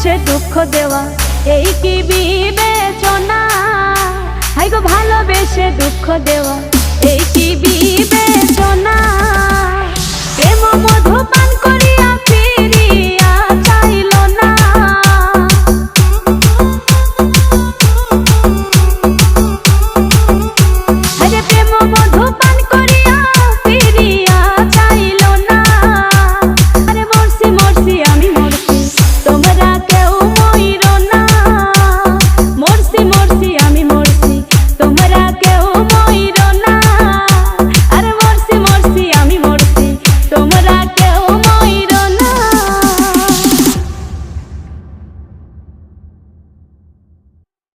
ভালোবেসে দুঃখ দেওয়া এই কি বিবেচনা? হাই গো ভালোবেসে দুঃখ দেওয়া এই কি